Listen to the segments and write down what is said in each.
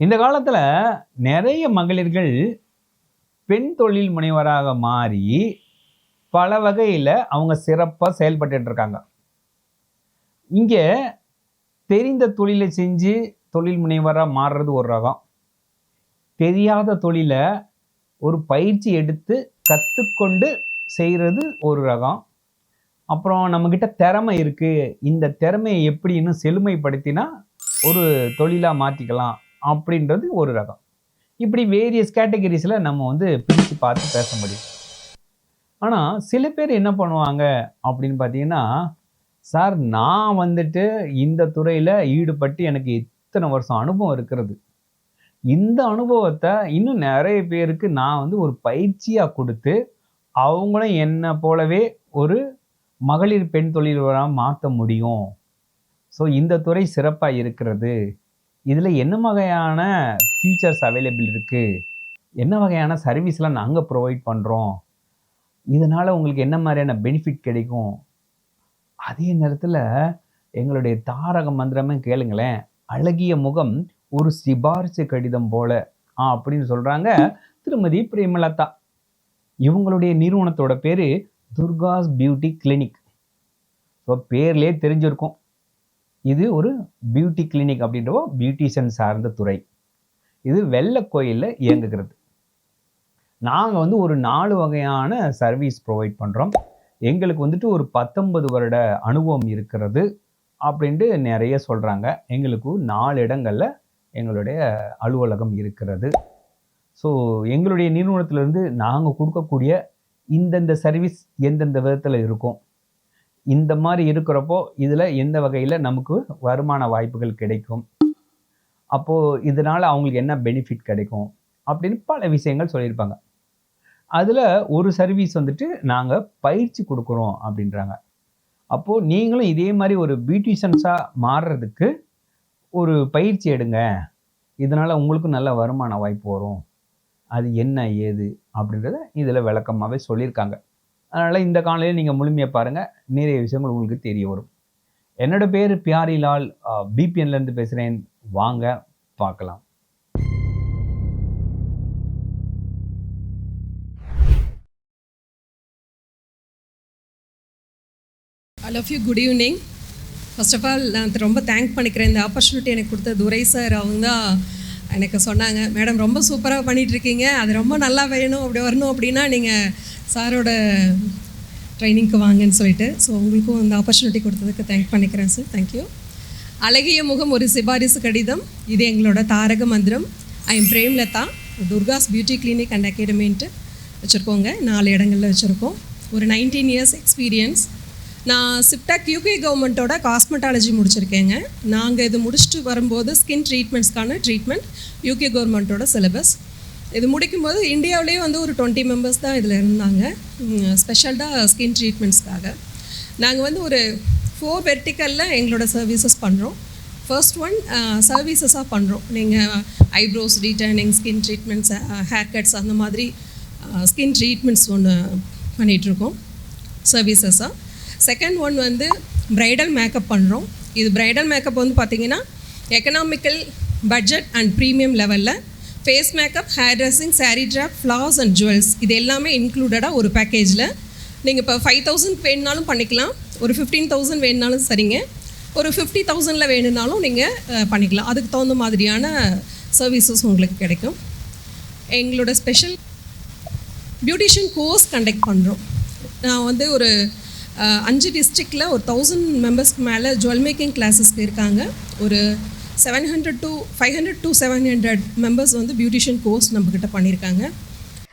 இந்த காலத்தில் நிறைய மகளிர்கள் பெண் தொழில் முனைவராக மாறி பல வகையில் அவங்க சிறப்பாக செயல்பட்டு இருக்காங்க. இங்கே தெரிந்த தொழிலை செஞ்சு தொழில் முனைவராக மாறுறது ஒரு ரகம். தெரியாத தொழிலை ஒரு பயிற்சி எடுத்து கற்றுக்கொண்டு செய்கிறது ஒரு ரகம். அப்புறம் நம்மக்கிட்ட திறமை இருக்குது இந்த திறமையை எப்படின்னு செழுமைப்படுத்தினா ஒரு தொழிலாக மாற்றிக்கலாம் அப்படின்றது ஒரு ரகம். இப்படி வேரியஸ் கேட்டகரிஸில் நம்ம வந்து பிரித்து பார்த்து பேச முடியும். ஆனால் சில பேர் என்ன பண்ணுவாங்க அப்படின்னு பார்த்தீங்கன்னா சார் நான் வந்துட்டு இந்த துறையில் ஈடுபட்டு எனக்கு இத்தனை வருஷம் அனுபவம் இருக்கிறது. இந்த அனுபவத்தை இன்னும் நிறைய பேருக்கு நான் வந்து ஒரு பயிற்சியாக கொடுத்து அவங்களும் என்னை போலவே ஒரு மகளிர் பெண் தொழிலாளராக மாற்ற முடியும். ஸோ இந்த துறை சிறப்பாக இருக்கிறது. இதில் என்ன வகையான ஃபியூச்சர்ஸ் அவைலபிள் இருக்குது என்ன வகையான சர்வீஸ்லாம் நாங்கள் ப்ரொவைட் பண்ணுறோம் இதனால் உங்களுக்கு என்ன மாதிரியான பெனிஃபிட் கிடைக்கும்? அதே நேரத்தில் எங்களுடைய தாரக மந்திரமே கேளுங்களேன். அழகிய முகம் ஒரு சிபாரிசு கடிதம் போல. ஆ அப்படின்னு சொல்கிறாங்க திருமதி பிரேமலதா. இவங்களுடைய நிறுவனத்தோட பேர் துர்காஸ் பியூட்டி கிளினிக். ஸோ பேர்லேயே தெரிஞ்சிருக்கும். இது ஒரு பியூட்டி கிளினிக் அப்படின்றவோ பியூட்டிஷியன் சார்ந்த துறை. இது வெள்ளை கோயிலில் இயங்குகிறது. நாங்கள் வந்து ஒரு நாலு வகையான சர்வீஸ் ப்ரொவைட் பண்ணுறோம் எங்களுக்கு வந்துட்டு ஒரு பத்தொன்பது வருட அனுபவம் இருக்கிறது அப்படின்ட்டு நிறைய சொல்கிறாங்க எங்களுக்கு நாலு இடங்களில் எங்களுடைய அலுவலகம் இருக்கிறது. ஸோ எங்களுடைய நிறுவனத்திலேருந்து நாங்கள் கொடுக்கக்கூடிய இந்தந்த சர்வீஸ் எந்தெந்த விதத்தில் இருக்கும் இந்த மாதிரி இருக்கிறப்போ இதில் எந்த வகையில் நமக்கு வருமான வாய்ப்புகள் கிடைக்கும்? அப்போது இதனால் அவங்களுக்கு என்ன பெனிஃபிட் கிடைக்கும்? அப்படின்னு பல விஷயங்கள் சொல்லியிருப்பாங்க. அதில் ஒரு சர்வீஸ் வந்துட்டு நாங்கள் பயிற்சி கொடுக்குறோம் அப்படின்றாங்க. அப்போது நீங்களும் இதே மாதிரி ஒரு பியூட்டிஷியன்ஸாக மாறுறதுக்கு ஒரு பயிற்சி எடுங்க. இதனால் உங்களுக்கும் நல்ல வருமான வாய்ப்பு வரும். அது என்ன ஏது அப்படின்றத இதில் விளக்கமாகவே சொல்லியிருக்காங்க. அதனால் இந்த காலையில் நீங்கள் முழுமையாக பாருங்கள் நிறைய விஷயங்கள் உங்களுக்கு தெரிய வரும். என்னோட பேர் பியாரிலால் பிபிஎன்லேருந்து பேசுகிறேன் வாங்க பார்க்கலாம். I love you good evening first of all நான் ரொம்ப தேங்க் பண்ணிக்கிறேன். இந்த ஆப்பர்ச்சுனிட்டி எனக்கு கொடுத்த துரை சார் அவங்க தான் எனக்கு சொன்னாங்க மேடம் ரொம்ப சூப்பராக பண்ணிகிட்ருக்கீங்க அது ரொம்ப நல்லா வேணும். அப்படி வரணும் அப்படின்னா நீங்கள் சாரோட ட்ரைனிங்க்கு வாங்கன்னு சொல்லிட்டு ஸோ உங்களுக்கும் இந்த ஆப்பர்ச்சுனிட்டி கொடுத்ததுக்கு தேங்க் பண்ணிக்கிறேன் சார் தேங்க்யூ அழகிய முகம் ஒரு சிபாரிசு கடிதம். இது எங்களோட தாரக மந்திரம். I am Premalatha Durga's beauty clinic and அகாடமின்ட்டு வச்சுருக்கோங்க. நாலு இடங்களில் வச்சுருக்கோம். ஒரு நைன்டீன் இயர்ஸ் எக்ஸ்பீரியன்ஸ் நான் சிப்டாக் யூகே கவர்மெண்ட்டோட காஸ்மெட்டாலஜி முடிச்சிருக்கேங்க. நாங்கள் இது முடிச்சுட்டு வரும்போது ஸ்கின் ட்ரீட்மெண்ட்ஸ்க்கான ட்ரீட்மெண்ட் யூகே கவர்மெண்ட்டோட சிலபஸ் இது முடிக்கும்போது இந்தியாவிலேயே வந்து ஒரு டுவெண்ட்டி மெம்பர்ஸ் தான் இதில் இருந்தாங்க. ஸ்பெஷல்டாக ஸ்கின் ட்ரீட்மெண்ட்ஸ்க்காக நாங்கள் வந்து ஒரு ஃபோர் வெர்டிக்கலில் எங்களோட சர்வீசஸ் பண்ணுறோம் ஃபர்ஸ்ட் ஒன் சர்வீசஸாக பண்ணுறோம் நீங்கள் ஐப்ரோஸ் ரீட்டர்னிங் ஸ்கின் ட்ரீட்மெண்ட்ஸ் ஹேர் கட்ஸ் அந்த மாதிரி ஸ்கின் ட்ரீட்மெண்ட்ஸ் ஒன்று பண்ணிகிட்ருக்கோம் சர்வீசஸாக செகண்ட் ஒன் வந்து ப்ரைடல் மேக்கப் பண்ணுறோம் இது ப்ரைடல் மேக்கப் வந்து பார்த்திங்கன்னா எக்கனாமிக்கல் பட்ஜெட் அண்ட் ப்ரீமியம் லெவலில் face makeup hair dressing sari drape flowers and jewels இது எல்லாமே இன்க்ளூடடாக ஒரு பேக்கேஜில் நீங்கள் இப்போ ஃபைவ் தௌசண்ட் வேணுனாலும் பண்ணிக்கலாம். ஒரு ஃபிஃப்டீன் தௌசண்ட் வேணுனாலும் சரிங்க. ஒரு ஃபிஃப்டி தௌசண்டில் வேணுனாலும் நீங்கள் பண்ணிக்கலாம். அதுக்கு தகுந்த மாதிரியான சர்வீசஸ் உங்களுக்கு கிடைக்கும். எங்களோட ஸ்பெஷல் பியூட்டிஷியன் கோர்ஸ் கண்டக்ட் பண்ணுறோம் நான் வந்து ஒரு அஞ்சு டிஸ்ட்ரிக்டில் ஒரு தௌசண்ட் மெம்பர்ஸ்க்கு மேலே ஜுவல் மேக்கிங் கிளாஸஸ்க்கு இருக்காங்க. ஒரு seven hundred to five hundred to seven hundred members வந்து பியூட்டிஷியன் கோர்ஸ் நம்மக்கிட்ட பண்ணியிருக்காங்க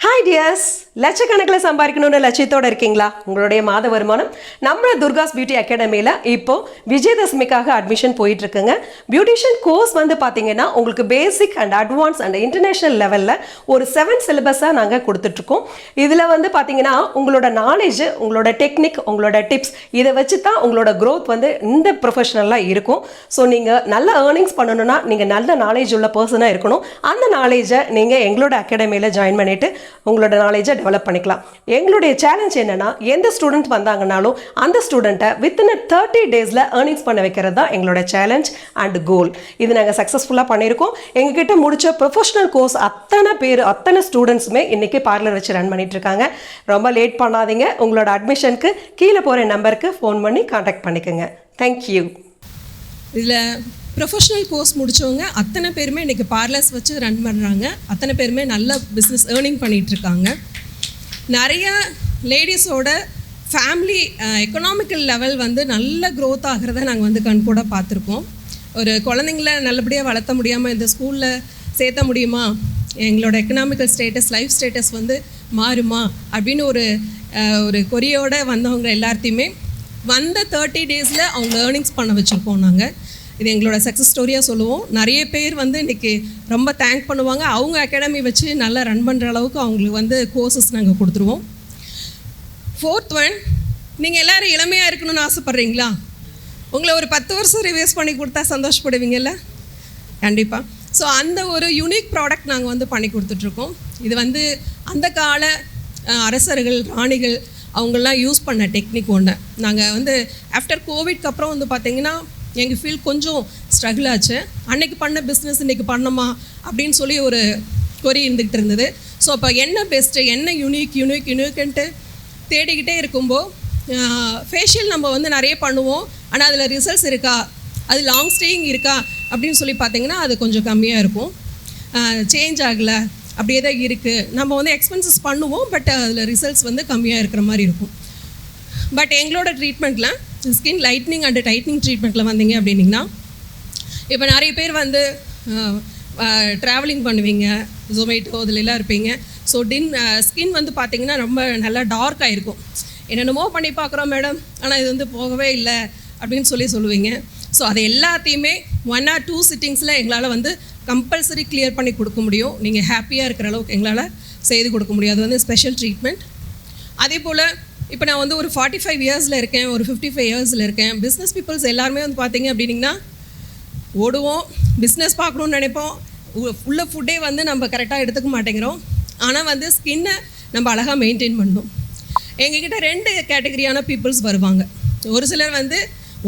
ஹாய் டியர்ஸ் லட்சக்கணக்கில் சம்பாதிக்கணும்னு லட்சியத்தோடு இருக்கீங்களா? உங்களுடைய மாத வருமானம் நம்ம துர்காஸ் பியூட்டி அகாடமியில் இப்போ விஜயதசமிக்காக அட்மிஷன் போயிட்டுருக்குங்க. பியூட்டிஷியன் கோர்ஸ் வந்து பார்த்தீங்கன்னா உங்களுக்கு basic and advance and international லெவலில் ஒரு செவன் சிலபஸாக நாங்கள் கொடுத்துட்ருக்கோம். இதில் வந்து பார்த்தீங்கன்னா உங்களோட நாலேஜ் உங்களோட டெக்னிக் உங்களோட டிப்ஸ் இதை வச்சு தான் உங்களோட க்ரோத் வந்து இந்த ப்ரொஃபஷனலாக இருக்கும். ஸோ நீங்கள் நல்ல ஏர்னிங்ஸ் பண்ணணும்னா நீங்கள் நல்ல நாலேஜ் உள்ள பர்சனாக இருக்கணும். அந்த நாலேஜை நீங்கள் எங்களோட அகாடமியில் ஜாயின் பண்ணிவிட்டு உங்களோட நாலேஜை டெவலப் பண்ணிக்கலாம். எங்களுடைய சேலஞ்ச் என்னன்னா எந்த ஸ்டூடெண்ட் வந்தாங்கனாலும் அந்த ஸ்டூடெண்ட்டை வித்தின் தேர்ட்டி டேஸில் ஏர்னிங்ஸ் பண்ண வைக்கிறது தான் எங்களோட சேலஞ்ச் அண்ட் கோல் இது நாங்கள் சக்ஸஸ்ஃபுல்லாக பண்ணியிருக்கோம். எங்ககிட்ட முடிச்ச ப்ரொஃபஷனல் கோர்ஸ் அத்தனை பேர் அத்தனை ஸ்டூடெண்ட்ஸுமே இன்றைக்கி பார்லர் வச்சு ரன் பண்ணிட்டு இருக்காங்க. ரொம்ப லேட் பண்ணாதீங்க. உங்களோட அட்மிஷனுக்கு கீழே போகிற நம்பருக்கு ஃபோன் பண்ணி காண்டாக்ட் பண்ணிக்கோங்க. தேங்க்யூ இதில் ப்ரொஃபஷனல் கோர்ஸ் முடித்தவங்க அத்தனை பேருமே இன்றைக்கி பார்லர்ஸ் வச்சு ரன் பண்ணுறாங்க அத்தனை பேருமே நல்ல பிஸ்னஸ் ஏர்னிங் பண்ணிகிட்ருக்காங்க நிறைய லேடிஸோட ஃபேமிலி எக்கனாமிக்கல் லெவல் வந்து நல்ல க்ரோத் ஆகிறத நாங்கள் வந்து கண் கூட பார்த்துருக்கோம் ஒரு குழந்தைங்கள நல்லபடியாக வளர்த்த முடியாமல் இந்த ஸ்கூலில் சேர்த்த முடியுமா? எங்களோட எக்கனாமிக்கல் ஸ்டேட்டஸ் லைஃப் ஸ்டேட்டஸ் வந்து மாறுமா? அப்படின்னு ஒரு ஒரு கொரியோடு வந்தவங்க எல்லாத்தையுமே வந்த தேர்ட்டி டேஸில் அவங்க ஏர்னிங்ஸ் பண்ண வச்சுருக்கோம் நாங்கள் இது எங்களோட சக்ஸஸ் ஸ்டோரியாக சொல்லுவோம். நிறைய பேர் வந்து இன்றைக்கி ரொம்ப தேங்க் பண்ணுவாங்க. அவங்க அகாடமி வச்சு நல்லா ரன் பண்ணுற அளவுக்கு அவங்களுக்கு வந்து கோர்சஸ் நாங்கள் கொடுத்துருவோம். ஃபோர்த் ஒன் நீங்கள் எல்லோரும் இளமையாக இருக்கணும்னு ஆசைப்பட்றீங்களா? உங்களை ஒரு பத்து வருஷம் ரிவேஸ் பண்ணி கொடுத்தா சந்தோஷப்படுவீங்கல்ல? கண்டிப்பாக ஸோ அந்த ஒரு யூனிக் ப்ராடக்ட் நாங்கள் வந்து பண்ணி கொடுத்துட்ருக்கோம். இது வந்து அந்த கால அரசர்கள் ராணிகள் அவங்கெல்லாம் யூஸ் பண்ண டெக்னிக் ஒன்று நாங்கள் வந்து ஆஃப்டர் கோவிட்க்கு அப்புறம் வந்து பார்த்திங்கன்னா எங்கள் ஃபீல்ட் கொஞ்சம் ஸ்ட்ரகிள் ஆச்சு. அன்னைக்கு பண்ண பிஸ்னஸ் இன்றைக்கி பண்ணோமா அப்படின்னு சொல்லி ஒரு கொரி இருந்துகிட்டு இருந்தது. ஸோ அப்போ என்ன பெஸ்ட்டு என்ன யூனிக் யூனிக் யூனிக்ன்ட்டு தேடிக்கிட்டே இருக்கும்போது ஃபேஷியல் நம்ம வந்து நிறைய பண்ணுவோம். ஆனால் அதில் ரிசல்ட்ஸ் இருக்கா? அது லாங் ஸ்டேயிங் இருக்கா? அப்படின்னு சொல்லி பார்த்தீங்கன்னா அது கொஞ்சம் கம்மியாக இருக்கும். சேஞ்ச் ஆகலை. அப்படியே தான் இருக்குது நம்ம வந்து எக்ஸ்பென்சஸ் பண்ணுவோம் பட் அதில் ரிசல்ட்ஸ் வந்து கம்மியாக இருக்கிற மாதிரி இருக்கும். பட் எங்களோட ட்ரீட்மெண்ட்டில் ஸ்கின் லைட்னிங் அண்ட் டைட்னிங் ட்ரீட்மெண்ட்டில் வந்தீங்க அப்படின்னிங்கன்னா இப்போ நிறைய பேர் வந்து ட்ராவலிங் பண்ணுவீங்க ஜொமேட்டோ எல்லாம் இருப்பீங்க. ஸோ டின் ஸ்கின் வந்து பார்த்தீங்கன்னா ரொம்ப நல்லா டார்க்காக இருக்கும் என்னென்னமோ பண்ணி பார்க்குறோம் மேடம் ஆனால் இது வந்து போகவே இல்லை அப்படின்னு சொல்லி சொல்லுவீங்க. ஸோ அது எல்லாத்தையுமே ஒன் ஆர் டூ சிட்டிங்ஸில் எங்களால் வந்து கம்பல்சரி கிளியர் பண்ணி கொடுக்க முடியும். நீங்கள் ஹாப்பியாக இருக்கிற அளவுக்கு எங்களால் செய்து கொடுக்க முடியும். அது வந்து ஸ்பெஷல் ட்ரீட்மெண்ட் அதே போல் இப்போ நான் வந்து ஒரு ஃபார்ட்டி ஃபைவ் இயர்ஸில் இருக்கேன் ஒரு ஃபிஃப்டி ஃபைவ் இயர்ஸில் இருக்கேன். பிஸ்னஸ் பீப்புள்ஸ் எல்லாருமே வந்து பார்த்தீங்க அப்படின்னிங்கன்னா ஓடுவோம் பிஸ்னஸ் பார்க்கணுன்னு நினைப்போம். உள்ள ஃபுட்டே வந்து நம்ம கரெக்டாக எடுத்துக்க மாட்டேங்கிறோம். ஆனால் வந்து ஸ்கின்னை நம்ம அழகாக மெயின்டைன் பண்ணணும். எங்ககிட்ட ரெண்டு கேட்டகரியான பீப்புள்ஸ் வருவாங்க. ஒரு சிலர் வந்து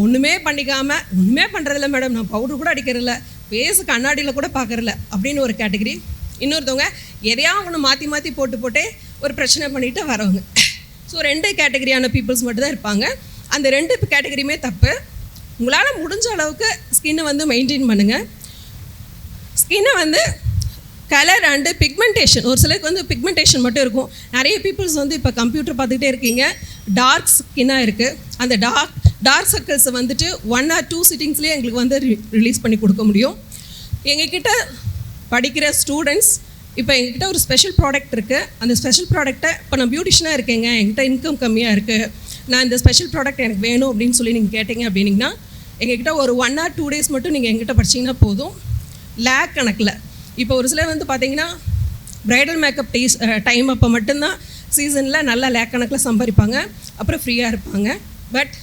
ஒன்றுமே பண்ணிக்காமல் ஒன்றுமே பண்ணுறதில்ல மேடம் நான் பவுடர் கூட அடிக்கிறதில்ல ஃபேஸ் கண்ணாடியில் கூட பார்க்கறதில்ல அப்படின்னு ஒரு கேட்டகரி இன்னொருத்தவங்க எதையாவது ஒன்று மாற்றி மாற்றி போட்டு போட்டே ஒரு பிரச்சனை பண்ணிட்டு வரவங்க. ஸோ ரெண்டு கேட்டகரியான பீப்புள்ஸ் மட்டும்தான் இருப்பாங்க. அந்த ரெண்டு கேட்டகரியுமே தப்பு. உங்களால் முடிஞ்ச அளவுக்கு ஸ்கின்னை வந்து மெயின்டைன் பண்ணுங்கள் ஸ்கின்னை வந்து கலர் அண்டு பிக்மெண்டேஷன் ஒரு சிலருக்கு வந்து பிக்மெண்டேஷன் மட்டும் இருக்கும். நிறைய பீப்புள்ஸ் வந்து இப்போ கம்ப்யூட்டர் பார்த்துக்கிட்டே இருக்கீங்க. டார்க் ஸ்கின்னாக இருக்குது அந்த டார்க் டார்க் சர்க்கிள்ஸை வந்துட்டு ஒன் ஆர் டூ சிட்டிங்ஸ்லேயே எங்களுக்கு வந்து ரிலீஸ் பண்ணி கொடுக்க முடியும். எங்ககிட்ட படிக்கிற ஸ்டூடெண்ட்ஸ் இப்போ எங்ககிட்ட ஒரு ஸ்பெஷல் ப்ராடக்ட் இருக்குது அந்த ஸ்பெஷல் ப்ராடக்ட்டை இப்போ நான் பியூட்டிஷனாக இருக்கேங்க. என்கிட்ட இன்கம் கம்மியாக இருக்குது நான் இந்த ஸ்பெஷல் ப்ராடக்ட் எனக்கு வேணும் அப்படின்னு சொல்லி நீங்கள் கேட்டிங்க அப்படின்னிங்கன்னா எங்ககிட்ட ஒரு ஒன் ஆர் டூ டேஸ் மட்டும் நீங்கள் எங்கிட்ட படிச்சீங்கன்னா போதும். லேக் கணக்கில். இப்போ ஒரு சிலர் வந்து பார்த்தீங்கன்னா ப்ரைடல் மேக்கப் டேஸ் டைம் அப்போ மட்டும்தான் சீசனில் நல்லா லேக் கணக்கில் சம்பாதிப்பாங்க. அப்புறம் ஃப்ரீயாக இருப்பாங்க. பட்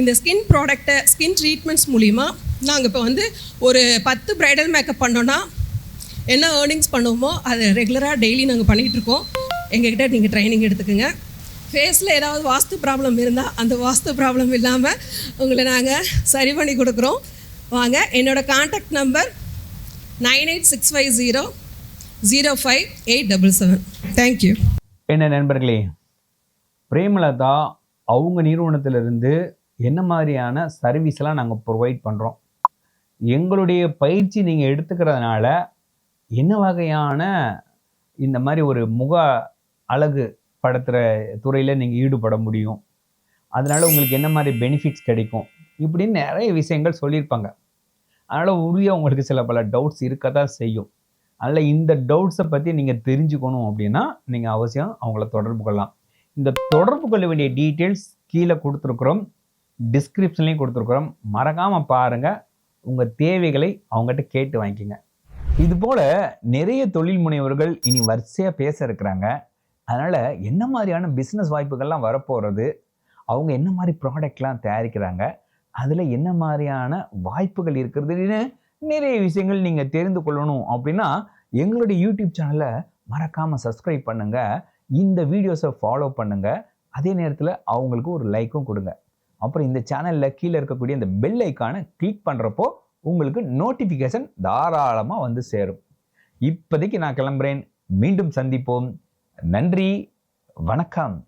இந்த ஸ்கின் ப்ராடக்ட்டை ஸ்கின் ட்ரீட்மெண்ட்ஸ் மூலிமா நாங்கள் இப்போ வந்து ஒரு பத்து ப்ரைடல் மேக்கப் பண்ணோன்னா என்ன ஏர்னிங்ஸ் பண்ணுவோமோ அதை ரெகுலராக டெய்லி நாங்கள் பண்ணிகிட்ருக்கோம் எங்ககிட்ட நீங்கள் ட்ரைனிங் எடுத்துக்கோங்க. ஃபேஸில் ஏதாவது வாஸ்து ப்ராப்ளம் இருந்தால் அந்த வாஸ்து ப்ராப்ளம் இல்லாமல் உங்களை நாங்கள் சரி பண்ணி கொடுக்குறோம். வாங்க என்னோடய contact number nine eight six five zero zero five eight double seven. Thank you என்ன நண்பர்களே பிரேமலதா அவங்க நிறுவனத்திலிருந்து என்ன மாதிரியான சர்வீஸ்லாம் நாங்கள் ப்ரொவைட் பண்ணுறோம் எங்களுடைய பயிற்சி நீங்கள் எடுத்துக்கிறதுனால என்ன வகையான இந்த மாதிரி ஒரு முக அழகு படுத்துகிற துறையில் நீங்கள் ஈடுபட முடியும்? அதனால் உங்களுக்கு என்ன மாதிரி பெனிஃபிட்ஸ் கிடைக்கும்? இப்படின்னு நிறைய விஷயங்கள் சொல்லியிருப்பாங்க. அதனால் உரிய உங்களுக்கு சில பல டவுட்ஸ் இருக்க தான் செய்யும். அதனால் இந்த டவுட்ஸை பற்றி நீங்கள் தெரிஞ்சுக்கணும் அப்படின்னா நீங்கள் அவசியம் அவங்கள தொடர்பு கொள்ளலாம். இந்த தொடர்பு கொள்ள வேண்டிய டீட்டெயில்ஸ் கீழே கொடுத்துருக்குறோம். டிஸ்கிரிப்ஷன்லேயும் கொடுத்துருக்குறோம். மறக்காமல் பாருங்கள் உங்கள் தேவைகளை அவங்ககிட்ட கேட்டு வாங்கிக்கோங்க. இது போல் நிறைய தொழில் முனைவர்கள் இனி வரிசையாக பேச இருக்கிறாங்க. அதனால் என்ன மாதிரியான பிஸ்னஸ் வாய்ப்புகள்லாம் வரப்போகிறது அவங்க என்ன மாதிரி ப்ராடக்ட்லாம் தயாரிக்கிறாங்க? அதில் என்ன மாதிரியான வாய்ப்புகள் இருக்கிறதுன்னு நிறைய விஷயங்கள் நீங்கள் தெரிந்து கொள்ளணும் அப்படின்னா எங்களுடைய யூடியூப் சேனலை மறக்காமல் சப்ஸ்கிரைப் பண்ணுங்கள் இந்த வீடியோஸை ஃபாலோ பண்ணுங்கள் அதே நேரத்தில் அவங்களுக்கு ஒரு லைக்கும் கொடுங்க. அப்புறம் இந்த சேனலில் கீழே இருக்கக்கூடிய இந்த பெல் ஐக்கானை கிளிக் பண்ணுறப்போ உங்களுக்கு நோட்டிஃபிகேஷன் தாராளமாக வந்து சேரும். இப்போதைக்கு நான் கிளம்புறேன். மீண்டும் சந்திப்போம். நன்றி. வணக்கம்.